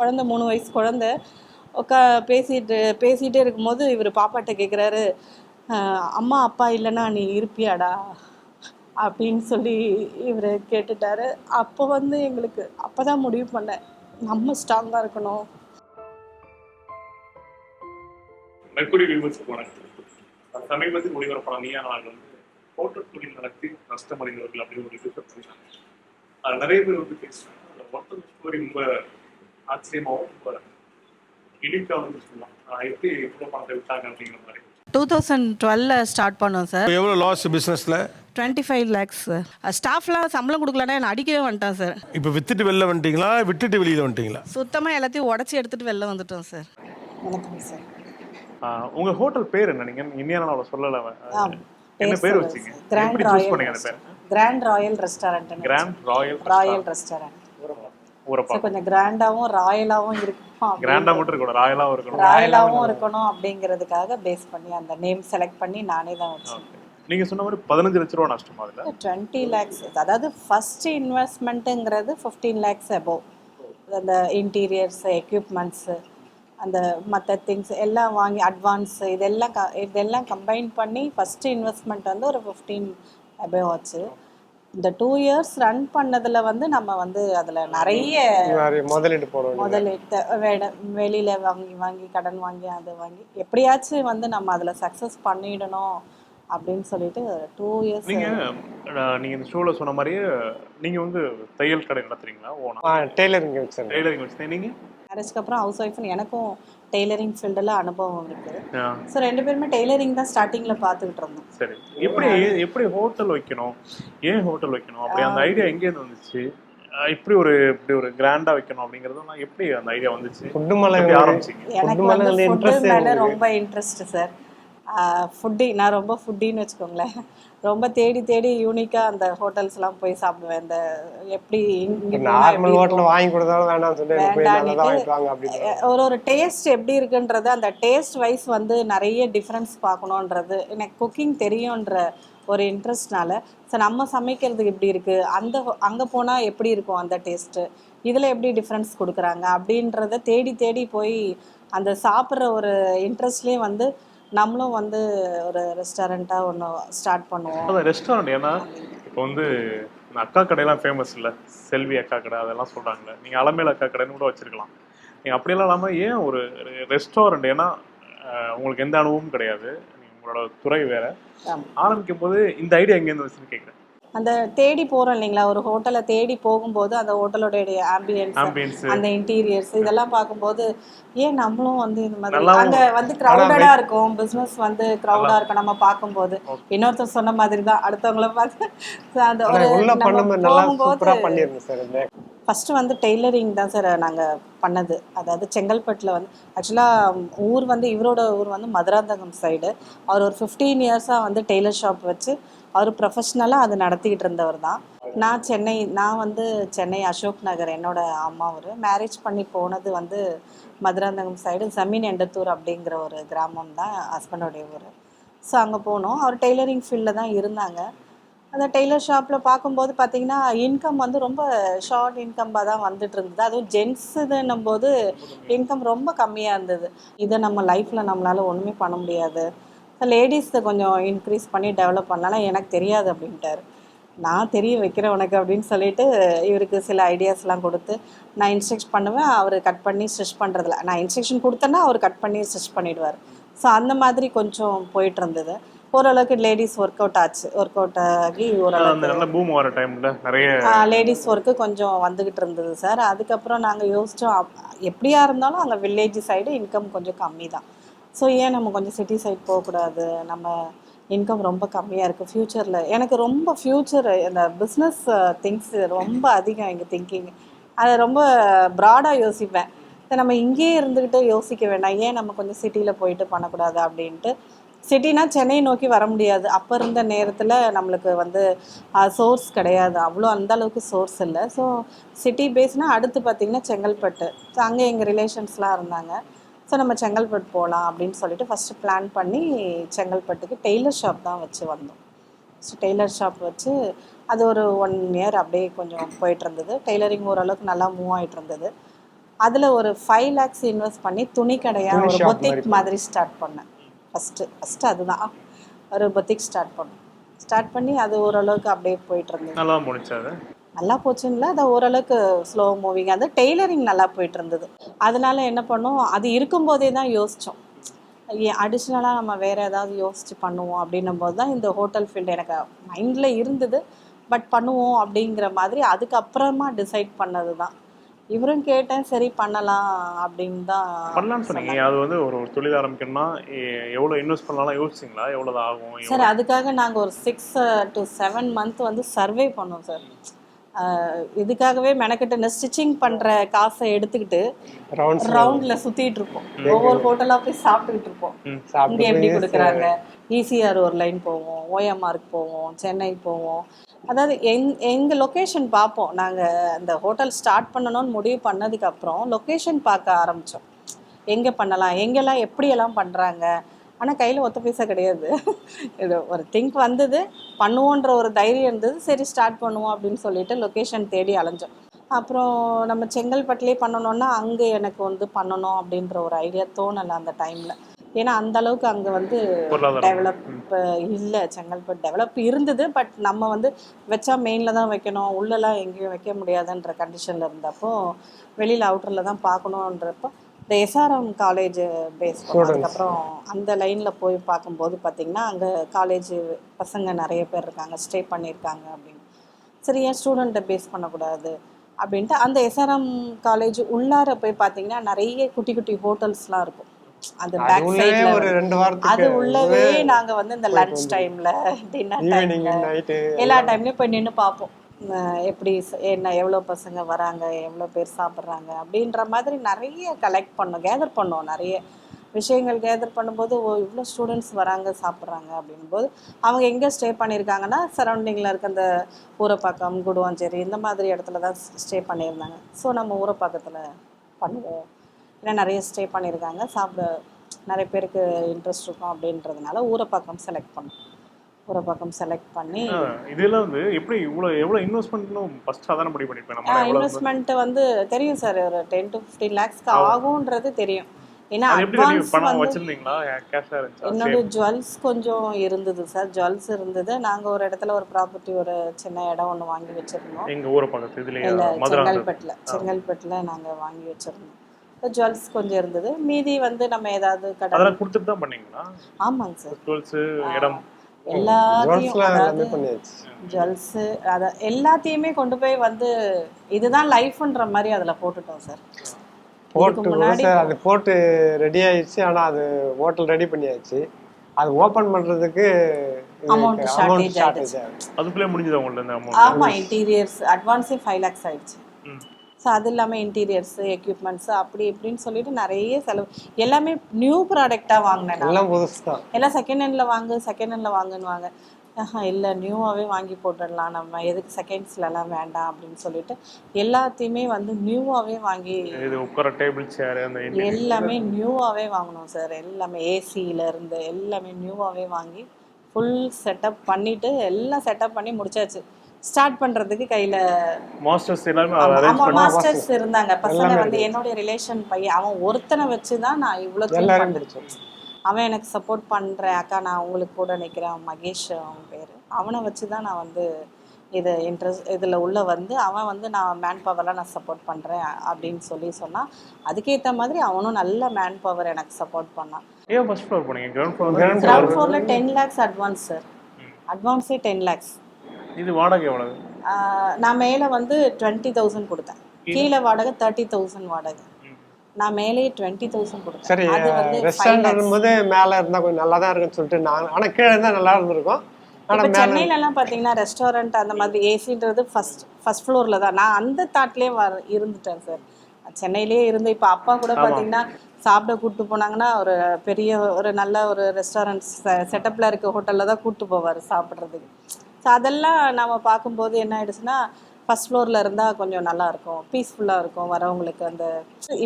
குழந்த மூணு வயசு குழந்த உட்கா பேசிட்டு பேசிகிட்டே இருக்கும்போது இவர் பாப்பாட்ட கேட்குறாரு அம்மா அப்பா இல்லைன்னா நீ இருப்பியாடா? அப்படின்னு சொல்லி இவர் கேட்டுட்டாரு. அப்போ வந்து எங்களுக்கு அப்போ தான் முடிவு பண்ணேன். நம்ம ஸ்ட்ராங்காக இருக்கணும். மெர்க்குரி விமர்சி போனேன் சமீபத்தில் ஒளிபரப்பான நீயா நாள் ஹோட்டல் தொழில் நடத்தி நஷ்டமடைந்தவர்கள் அப்படின்னு ஒரு ரிசர்ச் பண்ணிட்டாங்க அது நிறைய பேர் வந்து பேசுறாங்க. அந்த மொத்த ஸ்டோரி ரொம்ப ஆச்சரியமாகவும் ரொம்ப இனிக்காக வந்து சொல்லலாம் எப்படி இவ்வளோ பணத்தை விட்டாங்க அப்படிங்கிற மாதிரி. டூ தௌசண்ட் டுவெல்ல ஸ்டார்ட் பண்ணோம் சார் எவ்வளோ லாஸ் பிஸ்னஸில் டுவெண்ட்டி ஃபைவ் லேக்ஸ் சார் ஸ்டாஃப்லாம் சம்பளம் கொடுக்கலன்னா என்னை அடிக்கவே வந்துட்டான் சார் இப்போ வித்துட்டு வெளில வந்துட்டீங்களா? விட்டுட்டு வெளியில் வந்துட்டீங்களா? சுத்தமாக எல்லாத்தையும் உடச்சி எடுத்துகிட்டு வெளில வந்துட்டோம் சார் வணக்கம் சார் உங்க ஹோட்டல் பேர் என்ன? நீங்க இந்தியா நாளில் சொல்லல என்ன பேர் வச்சீங்க? கிராண்ட் ராயல் பேர்? Grand royal restaurant grand royal royal restaurant ஊரப்பா கொஞ்சம் கிராண்டாவும் ராயலாவும் இருக்கணும் கிராண்டா மட்டும் இருக்கணும் ராயலாவும் இருக்கணும். ராயலாவும் இருக்கணும் அப்படிங்கிறதுக்காக பேஸ் பண்ணி அந்த நேம் செலக்ட் பண்ணி நானே தான் வச்சேன். நீங்க சொன்ன மாதிரி பதினஞ்சு லட்ச ரூபா நஷ்டமா அதுல டுவெண்ட்டி லேக்ஸ் அதாவது ஃபர்ஸ்ட் இன்வெஸ்ட்மெண்ட்டுங்கிறது ஃபிஃப்டீன் லேக்ஸ் அபோவ் அந்த இன்டீரியர்ஸ் எக்யூப்மெண்ட்ஸு அந்த மற்ற திங்ஸ் எல்லாம் வாங்கி அட்வான்ஸ் இதெல்லாம் க இதெல்லாம் கம்பைன் பண்ணி ஃபஸ்ட்டு இன்வெஸ்ட்மெண்ட் வந்து ஒரு ஃபிஃப்டீன் அபோவ் ஆச்சு. இந்த டூ இயர்ஸ் ரன் பண்ணதில் வந்து நம்ம வந்து அதில் நிறைய நிறைய முதலீடு போடுவோம் முதலீட்டு வெளியில் வாங்கி வாங்கி கடன் வாங்கி அதை வாங்கி எப்படியாச்சும் வந்து நம்ம அதில் சக்ஸஸ் பண்ணிடணும் அப்படின்னு சொல்லிட்டு டூ இயர்ஸ் நீங்க நீங்க இந்த ஷோல சொன்ன மாதிரியே நீங்க வந்து தையல் கடை நடத்துறீங்களா? ஓனா? டெய்லரிங் டெய்லரிங் வச்சு நீங்க? மேரேஜ்க்கு அப்புறம் ஹவுஸ் ஒய்ஃப்னு எனக்கும் டெய்லரிங் ஃபீல்டில் அனுபவம் இருக்குது ஸோ ரெண்டு பேருமே டெய்லரிங் தான் ஸ்டார்டிங்கில் பார்த்துக்கிட்டு இருந்தோம். சரி. எப்படி எப்படி ஹோட்டல் வைக்கணும்? ஏன் ஹோட்டல் வைக்கணும்? அப்படி அந்த ஐடியா எங்கேருந்து வந்துச்சு? இப்படி ஒரு இப்படி ஒரு கிராண்டா வைக்கணும் அப்படிங்கறதெல்லாம் எப்படி அந்த ஐடியா வந்துச்சு? எனக்கு மேல வந்து interest மேலே. ரொம்ப இன்ட்ரெஸ்ட் சார் ஃபுட்டி நான் ரொம்ப ஃபுட்டின்னு வச்சுக்கோங்களேன். ரொம்ப தேடி தேடி யூனிக்காக அந்த ஹோட்டல்ஸ்லாம் போய் சாப்பிடுவேன். இந்த எப்படி நார்மல் ஹோட்டலில் வாங்கி கொடுத்தாலும் வேண்டாம் ஒரு ஒரு டேஸ்ட் எப்படி இருக்குன்றது அந்த டேஸ்ட் வைஸ் வந்து நிறைய டிஃப்ரென்ஸ் பார்க்கணுன்றது எனக்கு குக்கிங் தெரியுன்ற ஒரு இன்ட்ரெஸ்ட்னால ஸோ நம்ம சமைக்கிறதுக்கு எப்படி இருக்குது அந்த அங்கே போனால் எப்படி இருக்கும் அந்த டேஸ்ட்டு இதில் எப்படி டிஃப்ரென்ஸ் கொடுக்குறாங்க? அப்படின்றத தேடி தேடி போய் அந்த சாப்பிட்ற ஒரு இன்ட்ரெஸ்ட்லேயே வந்து நம்மளும் வந்து ஒரு ரெஸ்டாரண்ட்டாக ஒன்று ஸ்டார்ட் பண்ணுவோம். ரெஸ்டாரண்ட் ஏன்னா இப்போ வந்து இந்த அக்கா கடையெல்லாம் ஃபேமஸ் இல்லை. செல்வி அக்கா கடை அதெல்லாம் சொல்றாங்கல்ல. நீங்க அலமேல் அக்கா கடைன்னு கூட வச்சிருக்கலாம். நீங்க அப்படியெல்லாம் இல்லாம ஏன் ஒரு ரெஸ்டாரண்ட் ஏன்னா உங்களுக்கு எந்த அனுபவமும் கிடையாது. உங்களோட துறை வேற. ஆரம்பிக்கும் போது இந்த ஐடியா எங்கேருந்து வந்துச்சுன்னு கேட்குறேன் அந்த தேடி போகிறோம் இல்லைங்களா? ஒரு ஹோட்டலை தேடி போகும்போது அந்த ஹோட்டலோடைய ஆம்பியன்ஸ் அந்த இன்டீரியர்ஸ் இதெல்லாம் பார்க்கும்போது ஏன் நம்மளும் வந்து இந்த மாதிரி அங்க வந்து கிரௌடடா இருக்கும். பிசினஸ் வந்து கிரௌடா இருக்கும் நம்ம பார்க்கும்போது. இன்னொருத்தர் சொன்ன மாதிரி தான் அடுத்தவங்கள பார்த்து அந்த ஒரு போகும்போது ஃபர்ஸ்ட் வந்து டெய்லரிங் தான் சார் நாங்கள் பண்ணது. அதாவது செங்கல்பட்டில் வந்து ஆக்சுவலாக ஊர் வந்து இவரோட ஊர் வந்து மதுராந்தகம் சைடு அவர் ஒரு ஃபிஃப்டீன் இயர்ஸாக வந்து டெய்லர் ஷாப் வச்சு அவர் ப்ரொஃபஷ்னலாக அது நடத்திக்கிட்டு இருந்தவர் தான். நான் சென்னை நான் வந்து சென்னை அசோக் நகர் என்னோட அம்மாவர் மேரேஜ் பண்ணி போனது வந்து மதுராந்தகம் சைடு ஜமீன் எண்டத்தூர் அப்படிங்கிற ஒரு கிராமம் தான் ஹஸ்பண்டோடைய ஊர். ஸோ அங்கே போனோம். அவர் டெய்லரிங் ஃபீல்டில் தான் இருந்தாங்க. அந்த டெய்லர் ஷாப்பில் பார்க்கும்போது பார்த்தீங்கன்னா இன்கம் வந்து ரொம்ப ஷார்ட் இன்கம்பாக தான் வந்துட்டு இருந்தது. அதுவும் ஜென்ஸுன்னும் போது இன்கம் ரொம்ப கம்மியாக இருந்தது. இதை நம்ம லைஃப்பில் நம்மளால் ஒன்றுமே பண்ண முடியாது. லேடிஸை கொஞ்சம் இன்க்ரீஸ் பண்ணி டெவலப் பண்ணலாம் எனக்கு தெரியாது அப்படின்ட்டாரு. நான் தெரிய வைக்கிறேன் உனக்கு அப்படின்னு சொல்லிட்டு இவருக்கு சில ஐடியாஸ்லாம் கொடுத்து நான் இன்ஸ்ட்ரக்ட் பண்ணுவேன் அவர் கட் பண்ணி ஸ்டிச் பண்ணுறதில்ல நான் இன்ஸ்ட்ரக்ஷன் கொடுத்தேன்னா அவர் கட் பண்ணி ஸ்டிச் பண்ணிடுவார். ஸோ அந்த மாதிரி கொஞ்சம் போயிட்டு இருந்தது. ஓரளவுக்கு லேடிஸ் ஒர்க் அவுட் ஆச்சு. ஒர்க் அவுட் ஆகி ஓரளவுக்கு லேடிஸ் ஒர்க்கு கொஞ்சம் வந்துக்கிட்டு இருந்தது சார் அதுக்கப்புறம் நாங்கள் யோசித்தோம் எப்படியா இருந்தாலும் அங்கே வில்லேஜ் சைடு இன்கம் கொஞ்சம் கம்மி தான் ஸோ ஏன் நம்ம கொஞ்சம் சிட்டி சைட் போகக்கூடாது? நம்ம இன்கம் ரொம்ப கம்மியாக இருக்குது ஃப்யூச்சரில் எனக்கு ரொம்ப ஃப்யூச்சர் இந்த பிஸ்னஸ் திங்ஸ் ரொம்ப அதிகம் எங்கள் திங்கிங் அதை ரொம்ப ப்ராடாக யோசிப்பேன். இப்போ நம்ம இங்கேயே இருந்துக்கிட்டு யோசிக்க வேண்டாம். ஏன் நம்ம கொஞ்சம் சிட்டியில் போயிட்டு பண்ணக்கூடாது அப்படின்ட்டு. சிட்டினா சென்னை நோக்கி வர முடியாது. அப்போ இருந்த நேரத்தில் நம்மளுக்கு வந்து சோர்ஸ் கிடையாது. அவ்வளோ அந்த அளவுக்கு சோர்ஸ் இல்லை. ஸோ சிட்டி பேஸ்னால் அடுத்து பார்த்திங்கன்னா செங்கல்பட்டு. ஸோ அங்கே எங்கள் ரிலேஷன்ஸ்லாம் இருந்தாங்க. ஸோ நம்ம செங்கல்பட்டு போகலாம் அப்படின்னு சொல்லிட்டு ஃபஸ்ட்டு பிளான் பண்ணி செங்கல்பட்டுக்கு டெய்லர் ஷாப் தான் வச்சு வந்தோம். ஸோ டெய்லர் ஷாப் வச்சு அது ஒரு ஒன் இயர் அப்படியே கொஞ்சம் போயிட்டு இருந்தது. டெய்லரிங் ஓரளவுக்கு நல்லா மூவ் ஆகிட்டு இருந்தது. அதில் ஒரு ஃபைவ் லேக்ஸ் இன்வெஸ்ட் பண்ணி துணி கடையாக ஒரு பொத்திக் மாதிரி ஸ்டார்ட் பண்ணேன். ஃபஸ்ட்டு ஃபஸ்ட்டு அதுதான். ஒரு பொத்திக் ஸ்டார்ட் பண்ணேன் ஸ்டார்ட் பண்ணி அது ஓரளவுக்கு அப்படியே போயிட்டு இருந்தது. நல்லா அது போச்சுங்களா அது ஓரளவுக்கு ஸ்லோ மூவிங் அது டெய்லரிங் நல்லா போயிட்டு இருந்தது அதனால என்ன பண்ணோம் அது இருக்கும்போதே தான் யோசித்தோம் அடிஷ்னலாக நம்ம வேறு ஏதாவது யோசித்து பண்ணுவோம் அப்படின்னும் போது தான் இந்த ஹோட்டல் ஃபீல்டு எனக்கு மைண்டில் இருந்தது. பட் பண்ணுவோம் அப்படிங்கிற மாதிரி அதுக்கப்புறமா டிசைட் பண்ணது தான். இவரும் கேட்டேன் சரி பண்ணலாம் அப்படின்னு தான் பண்ணலாம்னு சொன்னீங்க. அது வந்து ஒரு தொழில் ஆரம்பிக்கணும்னா எ- எவ்வளவு இன்வெஸ்ட் பண்ணலாம் யோசிச்சிங்களா? எவ்வளவு ஆகும்? சார் அதுக்காக நாங்கள் ஒரு சிக்ஸ் டு செவன் மந்த் வந்து சர்வே பண்ணோம் சார். இதுக்காகவே மெனக்கிட்டு ஸ்டிச்சிங் பண்ணுற காசை எடுத்துக்கிட்டு ரவுண்டில் சுற்றிட்டு இருப்போம். ஒவ்வொரு ஹோட்டலாக போய் சாப்பிட்டுக்கிட்டு இருப்போம். இங்கே எப்படி கொடுக்குறாங்க? ஈசிஆர் ஒரு லைன் போவோம் ஓஎம்ஆருக்கு போவோம் சென்னை போவோம். அதாவது எங் எங்கள் லொக்கேஷன் பார்ப்போம். நாங்கள் அந்த ஹோட்டல் ஸ்டார்ட் பண்ணணும்னு முடிவு பண்ணதுக்கப்புறம் லொக்கேஷன் பார்க்க ஆரம்பித்தோம் எங்கே பண்ணலாம்? எங்கெல்லாம் எப்படியெல்லாம் பண்ணுறாங்க ஆனால் கையில் ஒத்த பைசா கிடையாது. இது ஒரு திங்க் வந்தது பண்ணுவோன்ற ஒரு தைரியம் இருந்தது. சரி ஸ்டார்ட் பண்ணுவோம் அப்படின்னு சொல்லிட்டு லொக்கேஷன் தேடி அலைஞ்சோம். அப்புறம் நம்ம செங்கல்பட்டுலேயே பண்ணணும்னா அங்கே எனக்கு வந்து பண்ணணும் அப்படின்ற ஒரு ஐடியா தோணலை அந்த டைமில் ஏன்னா அந்த அளவுக்கு அங்கே வந்து. டெவலப் இல்லை செங்கல்பட்டு டெவலப் இருந்தது. பட் நம்ம வந்து வச்சா மெயினில் தான் வைக்கணும். உள்ளெல்லாம் எங்கேயும் வைக்க முடியாதுன்ற கண்டிஷனில் இருந்தப்போ வெளியில் அவுட்டரில் தான் பார்க்கணுன்றப்போ இந்த எஸ்ஆர்எம் காலேஜ் பேஸ் அதுக்கப்புறம் அந்த லைனில் போய் பார்க்கும்போது பார்த்திங்கன்னா அங்கே காலேஜ் பசங்க நிறைய பேர் இருக்காங்க ஸ்டே பண்ணியிருக்காங்க அப்படின்னு. சரி ஏன் ஸ்டூடெண்ட்டை பேஸ் பண்ணக்கூடாது அப்படின்ட்டு அந்த எஸ்ஆர்எம் காலேஜ் உள்ளார போய் பார்த்தீங்கன்னா நிறைய குட்டி குட்டி ஹோட்டல்ஸ்லாம் இருக்கும். அந்த பேக் சைடில் ஒரு ரெண்டு அது உள்ளவே நாங்க வந்து இந்த லஞ்ச் டைம்ல டின்னர் டைம்ல எல்லா டைம்லயும் போய் நின்று பார்ப்போம். அஹ் எப்படி என்ன எவ்வளோ பசங்க வராங்க எவ்வளோ பேர் சாப்பிட்றாங்க அப்படின்ற மாதிரி நிறைய கலெக்ட் பண்ணோம் கேதர் பண்ணோம் நிறைய விஷயங்கள் கேதர் பண்ணும்போது ஓ இவ்வளோ ஸ்டூடெண்ட்ஸ் வராங்க சாப்பிட்றாங்க அப்படின்போது அவங்க எங்கே ஸ்டே பண்ணியிருக்காங்கன்னா சரௌண்டிங்கில் இருக்க அந்த ஊரப்பாக்கம் குடுவாஞ்சேரி இந்த மாதிரி இடத்துல தான் ஸ்டே பண்ணியிருந்தாங்க. ஸோ நம்ம ஊரப்பாக்கத்தில் பண்ணுவோம். ஏன்னா நிறைய ஸ்டே பண்ணியிருக்காங்க சாப்பிட நிறைய பேருக்கு இன்ட்ரெஸ்ட் இருக்கும் அப்படின்றதுனால ஊரப்பாக்கம் செலக்ட் பண்ணோம். ஊரப்பாக்கம் செலக்ட் பண்ணி ஆ, இதுல வந்து எப்படி இவ்வளவு எவ்வளவு இன்வெஸ்ட் பண்ணணும் ஃபர்ஸ்ட் அதான முடிவு பண்ணிருப்பேன் நம்ம இன்வெஸ்ட்மெண்ட் வந்து தெரியும் சார் ஒரு டென் டு ஃபிஃப்டீன் லேக்ஸ்க்கு ஆகுன்றது தெரியும். ஏன்னா அட்வான்ஸ் வந்து என்னோட ஜுவல்ஸ் கொஞ்சம் இருந்தது சார் ஜுவல்ஸ் இருந்தது. நாங்க ஒரு இடத்துல ஒரு ப்ராப்பர்ட்டி ஒரு சின்ன இடம் ஒன்று வாங்கி வச்சிருந்தோம். எங்க ஊரை பக்கத்து செங்கல்பட்டுல செங்கல்பட்டுல நாங்க வாங்கி வச்சிருந்தோம். ஜுவல்ஸ் கொஞ்சம் இருந்தது. மீதி வந்து நம்ம ஏதாவது கடை கொடுத்துட்டு தான் பண்ணீங்களா? ஆமாங்க சார் டுவெல்ஸ் இடம். எல்லாத்தையும் ஜுவல்ஸு அதை எல்லாத்தையுமே கொண்டு போய் வந்து இதுதான் லைஃப்ன்ற மாதிரி அதில் போட்டுட்டோம் சார். போட்டு சார் அது போட்டு ரெடி ஆயிடுச்சு. ஆனா அது ஹோட்டல் ரெடி பண்ணியாச்சு. அது ஓபன் பண்றதுக்கு அமௌண்ட் ஷார்டேஜ் ஆயிடுச்சு. அதுக்குள்ளே முடிஞ்சது அமௌண்ட் ஆமா இன்டீரியர்ஸ் அட்வான்ஸே ஃபைவ் லேக்ஸ் ஆயிடுச்சு. ஸோ அது இல்லாமல் இன்டீரியர்ஸு எக்யூப்மெண்ட்ஸு அப்படி இப்படின்னு சொல்லிட்டு நிறைய செலவு. எல்லாமே நியூ ப்ராடக்டாக வாங்கினேன் எல்லாம் புதுசு தான். எல்லாம் செகண்ட் ஹேண்டில் வாங்கு செகண்ட் ஹேண்டில் வாங்குன்னு வாங்க ஆஹா இல்லை நியூவாகவே வாங்கி போட்டுடலாம். நம்ம எதுக்கு செகண்ட்ஸ்லலாம் வேண்டாம் அப்படின்னு சொல்லிட்டு எல்லாத்தையுமே வந்து நியூவாகவே வாங்கி இது உட்கார டேபிள் சேர். எல்லாமே நியூவாகவே வாங்கினோம் சார் எல்லாமே ஏசியில இருந்து எல்லாமே நியூவாகவே வாங்கி ஃபுல் செட்டப் பண்ணிட்டு எல்லாம் செட்டப் பண்ணி முடிச்சாச்சு. ஸ்டார்ட் பண்றதுக்கு கையில மாஸ்டர்ஸ் பண்ணி மாஸ்டர்ஸ் இருந்தாங்க. பசங்க வந்து என்னுடைய ரிலேஷன் பையன் அவன் ஒருத்தனை வச்சு தான் நான் இவ்வளோ எல்லாரும் பிடிச்சோம் அவன் எனக்கு சப்போர்ட் பண்ணுறேன் அக்கா நான் உங்களுக்கு கூட நிற்கிறேன் மகேஷ் அவன் பேர். அவனை வச்சு தான் நான் வந்து இது இன்ட்ரெஸ்ட் இதில் உள்ள வந்து அவன் வந்து நான் மேன் பவர்லாம் நான் சப்போர்ட் பண்ணுறேன் அப்படின்னு சொல்லி சொன்னான் அதுக்கேற்ற மாதிரி அவனும் நல்ல மேன் பவர் எனக்கு சப்போர்ட் பண்ணான். ஏன் ஃபர்ஸ்ட் ஃப்ளோர் போனீங்க? கிரவுண்ட் ஃப்ளோர் கிரவுண்ட் ஃப்ளோரில் டென் லேக்ஸ் அட்வான்ஸ் சார் அட்வான்ஸே டென் லேக்ஸ் இது வாடகை எவ்வளவு? நான் மேலே வந்து டுவெண்ட்டி தௌசண்ட் கொடுத்தேன். கீழே. வாடகை தேர்ட்டி தௌசண்ட் வாடகை. நான் மேலேயே டுவெண்ட்டி தௌசண்ட் கொடுத்தேன். சரி அது வந்து ஃபைவ் ரெஸ்டாரண்ட் வரும்போது மேல இருந்தா கொஞ்சம் நல்லா தான் இருக்குன்னு சொல்லிட்டு நான் ஆனா கீழே இருந்தா நல்லா இருந்திருக்கும். மேல சென்னையிலலாம் பார்த்தீங்கன்னா ரெஸ்டாரண்ட் அந்த மாதிரி ஏசின்றது ஃபர்ஸ்ட் ஃபர்ஸ்ட் ஃப்ளோரில் தான். நான் அந்த தாட்லேயே வர இருந்துட்டேன் சார் சென்னையிலேயே இருந்து இப்போ அப்பா கூட பார்த்தீங்கன்னா சாப்பிட கூப்பிட்டு போனாங்கன்னா ஒரு பெரிய ஒரு நல்ல ஒரு ரெஸ்டாரண்ட் செட்டப்பில் இருக்க ஹோட்டலில் தான் கூப்பிட்டு போவார் சாப்பிட்றதுக்கு. ஸோ அதெல்லாம் நம்ம பார்க்கும்போது என்ன ஆயிடுச்சுன்னா ஃபர்ஸ்ட் ஃப்ளோரில் இருந்தால் கொஞ்சம் நல்லா இருக்கும். பீஸ்ஃபுல்லாக இருக்கும் வரவங்களுக்கு அந்த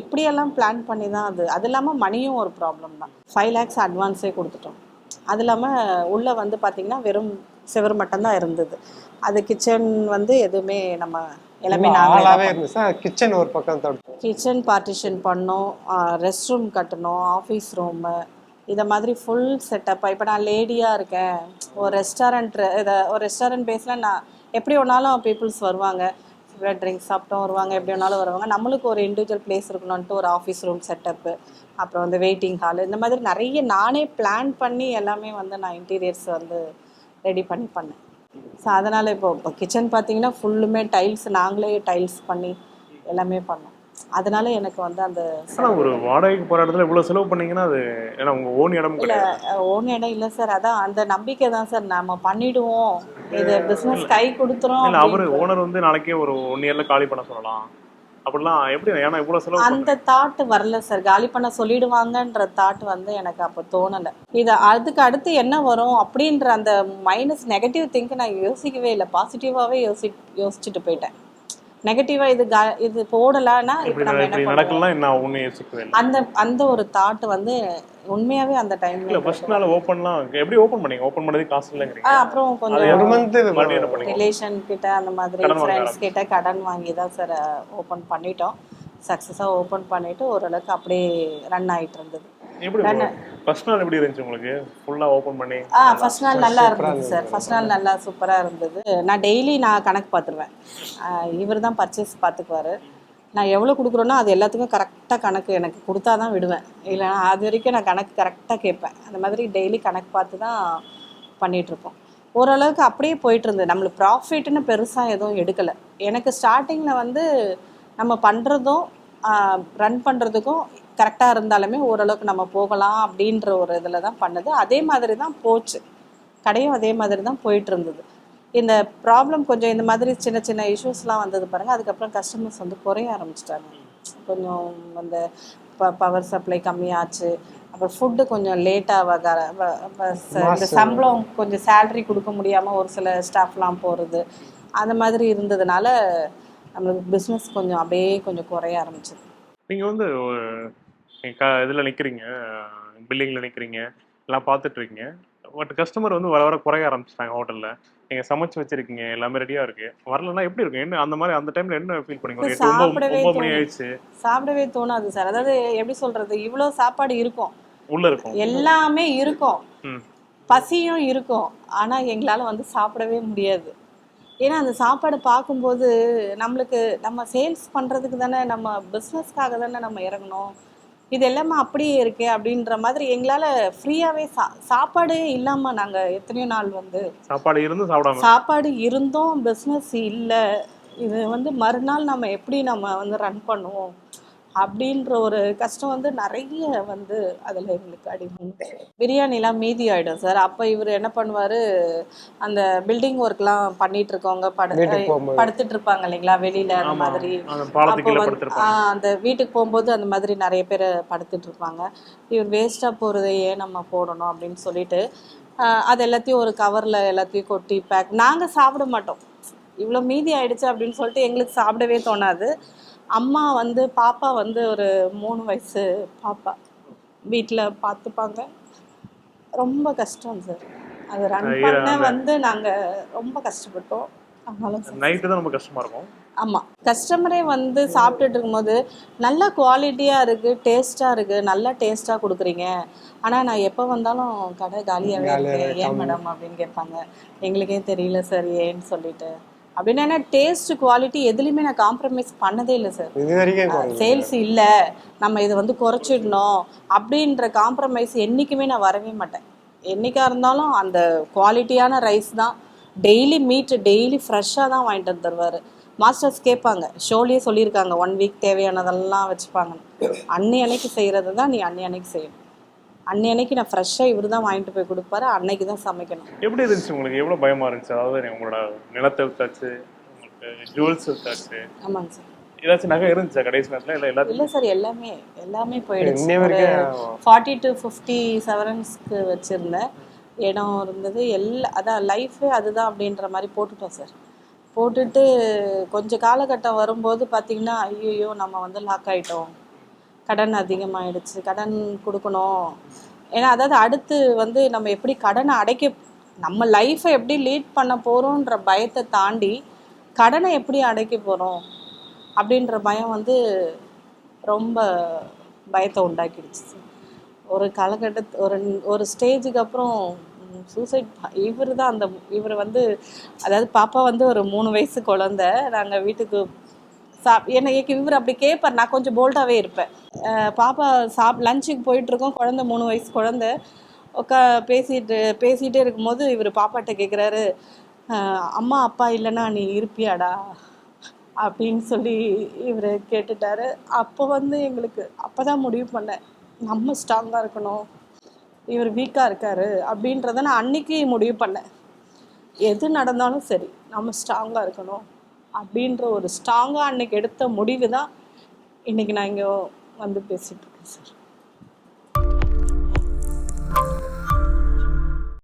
இப்படியெல்லாம் பிளான் பண்ணி தான் அது. அது இல்லாமல் மணியும் ஒரு ப்ராப்ளம் தான். ஃபைவ் லேக்ஸ் அட்வான்ஸே கொடுத்துட்டோம். அது இல்லாமல் உள்ளே வந்து பார்த்திங்கன்னா வெறும் சிவர் மட்டும்தான் இருந்தது. அது கிச்சன் வந்து எதுவுமே நம்ம எல்லாமே நாங்களே ஆளாவே இருந்துச்சு கிச்சன் ஒரு பக்கம் கிச்சன் பார்ட்டிஷன் பண்ணோம். ரெஸ்ட் ரூம் கட்டணும். ஆஃபீஸ் ரூமு இதை மாதிரி ஃபுல் செட்டப்பாக இப்போ நான் லேடியாக இருக்கேன். ஒரு ரெஸ்டாரண்ட் இதை ஒரு ரெஸ்டாரண்ட் பேஸில் நான் எப்படி வேணாலும் பீப்புள்ஸ் வருவாங்க. ட்ரிங்க்ஸ் சாப்பிட்டோம் வருவாங்க. எப்படி வேணாலும் வருவாங்க. நம்மளுக்கு ஒரு இண்டிவிஜுவல் பிளேஸ் இருக்கணும்ன்ட்டு ஒரு ஆஃபீஸ் ரூம் செட்டப்பு அப்புறம் வந்து வெயிட்டிங் ஹால் இந்த மாதிரி நிறைய நானே பிளான் பண்ணி எல்லாமே வந்து நான் இன்டீரியர்ஸ் வந்து ரெடி பண்ணி பண்ணேன். ஸோ அதனால் இப்போ இப்போ கிச்சன் பார்த்தீங்கன்னா ஃபுல்லுமே டைல்ஸ் நாங்களே டைல்ஸ் பண்ணி எல்லாமே பண்ணோம். அதனால எனக்கு வந்து அந்த ஒரு வாடகைக்கு போற இடத்துல இவ்வளவு செலவு பண்ணீங்கன்னா அது ஏன்னா உங்க ஓன் இடம் கிடையாது. ஓன் இடம் இல்லை சார். அதான் அந்த நம்பிக்கை தான் சார். நம்ம பண்ணிடுவோம். இது பிஸ்னஸ் கை கொடுத்துரும் இல்ல அவரு ஓனர் வந்து நாளைக்கே ஒரு ஒன் இயர்ல காலி பண்ண சொல்லலாம். அப்படிலாம் எப்படி ஏன்னா இவ்வளவு செலவு அந்த தாட் வரல சார். காலி பண்ண சொல்லிடுவாங்கன்ற தாட் வந்து எனக்கு அப்போ தோணலை. இது அதுக்கு அடுத்து என்ன வரும் அப்படின்ற அந்த மைனஸ் நெகட்டிவ் திங்க் நான் யோசிக்கவே இல்லை. பாசிட்டிவாகவே யோசி யோசிச்சுட்டு போயிட்டேன். நெகட்டிவாக இது கா இது போடலைன்னா இப்போ நம்ம என்ன நடக்கலாம் என்ன யோசிக்கவே இல்லை அந்த அந்த ஒரு தாட் வந்து உண்மையாவே அந்த இல்ல டைம்ல ஃபர்ஸ்ட் நாள் ஓப்பன்லாம் எப்படி ஓப்பன் பண்ணீங்க? ஓப்பன் பண்ணதுக்கு காசு இல்லைங்கிறீங்க. அப்புறம் கொஞ்சம் ஒரு மந்த் ரிலேஷன் கிட்ட அந்த மாதிரி ஃப்ரெண்ட்ஸ் கிட்ட கடன் வாங்கி தான் சார் ஓப்பன் பண்ணிட்டோம். சக்ஸஸாக ஓப்பன் பண்ணிட்டு ஓரளவுக்கு அப்படியே ரன் ஆயிட்டு இருந்தது. எப்படி ஃபர்ஸ்ட் நாள் எப்படி இருந்துச்சு உங்களுக்கு? ஃபுல்லா ஓப்பன் பண்ணி? ஆ ஃபர்ஸ்ட் நாள் நல்லா இருந்தது சார் ஃபர்ஸ்ட் நாள் நல்லா சூப்பராக இருந்தது. நான் டெய்லி நான் கணக்கு பார்த்துருவேன். இவர் தான் பர்ச்சேஸ் பார்த்துக்குவாரு. நான் எவ்வளோ கொடுக்குறேனோ அது எல்லாத்துக்கும் கரெக்டாக கணக்கு எனக்கு கொடுத்தா தான் விடுவேன். இல்லைனா அது வரைக்கும் நான் கணக்கு கரெக்டாக கேட்பேன். அந்த மாதிரி டெய்லி கணக்கு பார்த்து தான் பண்ணிகிட்ருப்போம் ஓரளவுக்கு அப்படியே போயிட்டு இருந்தது. நம்மளுக்கு ப்ராஃபிட்னு பெருசாக எதுவும் எடுக்கலை. எனக்கு ஸ்டார்டிங்கில் வந்து நம்ம பண்ணுறதும் ரன் பண்ணுறதுக்கும் கரெக்டாக இருந்தாலுமே ஓரளவுக்கு நம்ம போகலாம் அப்படின்ற ஒரு இதில் தான் பண்ணது. அதே மாதிரி தான் போச்சு. கடையும் அதே மாதிரி தான் போயிட்டு இருந்தது. இந்த ப்ராப்ளம் கொஞ்சம் இந்த மாதிரி சின்ன சின்ன இஷ்யூஸ்லாம் வந்தது பாருங்கள் அதுக்கப்புறம் கஸ்டமர்ஸ் வந்து குறைய ஆரம்பிச்சிட்டாங்க. கொஞ்சம் அந்த ப பவர் சப்ளை கம்மியாச்சு. அப்புறம் ஃபுட்டு கொஞ்சம் லேட்டாக இந்த சம்பளம் கொஞ்சம் சேலரி கொடுக்க முடியாமல் ஒரு சில ஸ்டாஃப்லாம் போகிறது அந்த மாதிரி இருந்ததுனால நம்மளுக்கு பிஸ்னஸ் கொஞ்சம் அப்படியே கொஞ்சம் குறைய ஆரம்பிச்சது. நீங்க வந்து க- இதுல நிக்கிறீங்க பில்லிங்ல நிக்கிறீங்க எல்லாம் பார்த்துட்டு இருக்கீங்க. பட் கஸ்டமர் வந்து வர வர குறைய ஆரம்பிச்சிட்டாங்க ஹோட்டல்ல நீங்க சமைச்சு வச்சிருக்கீங்க எல்லாமே ரெடியா இருக்கு. வரலன்னா எப்படி இருக்கும்? என்ன அந்த மாதிரி அந்த டைம்ல என்ன ஃபீல் பண்ணீங்க? ஒன்பது மணி. ஆயிடுச்சு. சாப்பிடவே தோணாது சார். அதாவது எப்படி சொல்கிறது இவ்வளோ சாப்பாடு இருக்கும். உள்ள இருக்கும். எல்லாமே இருக்கும். பசியும் இருக்கும். ஆனால் எங்களால் வந்து சாப்பிடவே முடியாது. ஏன்னா அந்த சாப்பாடு பார்க்கும்போது நம்மளுக்கு நம்ம சேல்ஸ் பண்ணுறதுக்கு தானே நம்ம பிஸ்னஸ்க்காக தானே நம்ம இறங்கணும். இது எல்லாமே அப்படியே இருக்கே அப்படின்ற மாதிரி எங்களால் ஃப்ரீயாகவே சா சாப்பாடே இல்லாமல் நாங்கள் எத்தனையோ நாள் வந்து சாப்பாடு இருந்து சாப்பிடாம சாப்பாடு இருந்தும் பிஸ்னஸ் இல்லை. இது வந்து மறுநாள் நம்ம எப்படி நம்ம வந்து ரன் பண்ணுவோம்? அப்படின்ற ஒரு கஷ்டம் வந்து நிறைய வந்து அதில் எங்களுக்கு அடிமை பிரியாணிலாம் மீதி ஆகிடும் சார். அப்போ இவர் என்ன பண்ணுவார்? அந்த பில்டிங் ஒர்க்லாம் பண்ணிட்டு இருக்கவங்க படு. படுத்துட்டு இருப்பாங்க இல்லைங்களா? வெளியில அந்த மாதிரி. அந்த பாலத்துக்கு கீழே அப்போ வந்து அந்த வீட்டுக்கு போகும்போது அந்த மாதிரி நிறைய பேர் படுத்துட்டு இருப்பாங்க. இவர் வேஸ்ட்டாக போகிறத ஏன் நம்ம போடணும் அப்படின்னு சொல்லிட்டு அது எல்லாத்தையும் ஒரு கவரில் எல்லாத்தையும் கொட்டி பேக் நாங்கள் சாப்பிட மாட்டோம். இவ்வளோ மீதி ஆயிடுச்சு அப்படின்னு சொல்லிட்டு எங்களுக்கு சாப்பிடவே தோணாது. அம்மா வந்து பாப்பா வந்து ஒரு மூணு வயசு பாப்பா. வீட்டில் பார்த்துப்பாங்க ரொம்ப கஷ்டம் சார். அது ரன் பண்ண வந்து நாங்கள் ரொம்ப கஷ்டப்பட்டோம். நைட்டு தான் ரொம்ப கஷ்டமா இருக்கும். ஆமாம் கஸ்டமரே வந்து சாப்பிட்டுட்டு இருக்கும்போது நல்ல குவாலிட்டியாக இருக்குது டேஸ்ட்டாக இருக்குது நல்லா டேஸ்ட்டாக கொடுக்குறீங்க. ஆனால் நான் எப்போ வந்தாலும் கடை காலியாகவே இருக்கு. ஏன் மேடம் அப்படின்னு கேட்பாங்க. எங்களுக்கே தெரியல சார் ஏன்னு சொல்லிட்டு. அப்படின்னு டேஸ்ட் குவாலிட்டி எதுலேயுமே நான் காம்ப்ரமைஸ் பண்ணதே இல்லை சார் இது வரைக்கும் குறையல. சேல்ஸ் இல்லை. நம்ம இதை வந்து குறைச்சிடணும் அப்படின்ற காம்ப்ரமைஸ் என்றைக்குமே நான் வரவே மாட்டேன். என்னைக்கா இருந்தாலும் அந்த குவாலிட்டியான ரைஸ் தான் டெய்லி மீட் டெய்லி ஃப்ரெஷ்ஷாக தான் வாங்கிட்டு வந்து தருவார். மாஸ்டர்ஸ் கேட்பாங்க ஷோலேயே சொல்லியிருக்காங்க ஒன் வீக் தேவையானதெல்லாம் வச்சுப்பாங்க அன்னி அன்னைக்கு செய்கிறது தான் நீ அன்னி அன்னைக்கு செய்யணும். அன்னைக்கு நான் ஃப்ரெஷ்ஷாக இவர் தான் வாங்கிட்டு போய் கொடுப்பாரு. அன்னைக்கு தான் சமைக்கணும். எப்படி இருந்துச்சு உங்களுக்கு? எவ்வளவு பயமா இருந்துச்சு? அதாவது உங்களோட நிலத்தை வித்தாச்சு உங்களுக்கு ஜுவல்ஸ் வித்தாச்சு. ஆமாங்க சார். ஏதாச்சும் நகை இருந்துச்சா கடைசி நேரத்துல? இல்ல எல்லாத்தையும் இல்லை சார் எல்லாமே எல்லாமே போயிடுச்சு. ஒரு ஃபார்ட்டி டு ஃபிஃப்டி செவரன்ஸ்க்கு வச்சுருந்தேன். இடம் இருந்தது. எல்லா அதான் லைஃபே அதுதான் அப்படின்ற மாதிரி போட்டுட்டோம் சார். போட்டுட்டு கொஞ்சம் காலகட்டம் வரும்போது பார்த்திங்கன்னா ஐயோ நம்ம வந்து லாக் ஆகிட்டோம் கடன் அதிகமாயிடுச்சு கடன் கொடுக்கணும். ஏன்னா அதாவது அடுத்து வந்து நம்ம எப்படி கடனை அடைக்க நம்ம லைஃப்பை எப்படி லீட் பண்ண போகிறோன்ற பயத்தை தாண்டி கடனை எப்படி அடைக்க போகிறோம் அப்படின்ற பயம் வந்து ரொம்ப பயத்தை உண்டாக்கிடுச்சு. ஒரு காலகட்டத்து ஒரு ஒரு ஸ்டேஜுக்கு அப்புறம் சூசைட் இவர் தான் அந்த இவர் வந்து அதாவது பாப்பா வந்து ஒரு மூணு வயசு குழந்த. நாங்கள் வீட்டுக்கு சாப் எனக்கு இவர் அப்படி கேட்பார் நான் கொஞ்சம் போல்டாகவே இருப்பேன். பாப்பா சாப் லஞ்சுக்கு போயிட்டுருக்கோம். குழந்த மூணு வயசு குழந்த. உட்கா பேசிட்டு பேசிகிட்டே இருக்கும்போது இவர் பாப்பாட்ட கேட்குறாரு அம்மா அப்பா இல்லைன்னா நீ இருப்பியாடா? அப்படின்னு சொல்லி இவர் கேட்டுட்டாரு. அப்போ வந்து எங்களுக்கு அப்போ தான் முடிவு பண்ணேன். நம்ம ஸ்ட்ராங்காக இருக்கணும். இவர் வீக்காக இருக்காரு. அப்படின்றத நான் அன்னைக்கு முடிவு பண்ணேன். எது நடந்தாலும் சரி நம்ம ஸ்ட்ராங்காக இருக்கணும். அப்படின்ற ஒரு ஸ்ட்ராங்காக அன்னைக்கு எடுத்த முடிவு தான் இன்னைக்கு நான் இங்கே வந்து பேசிகிட்டு இருக்கேன் சார்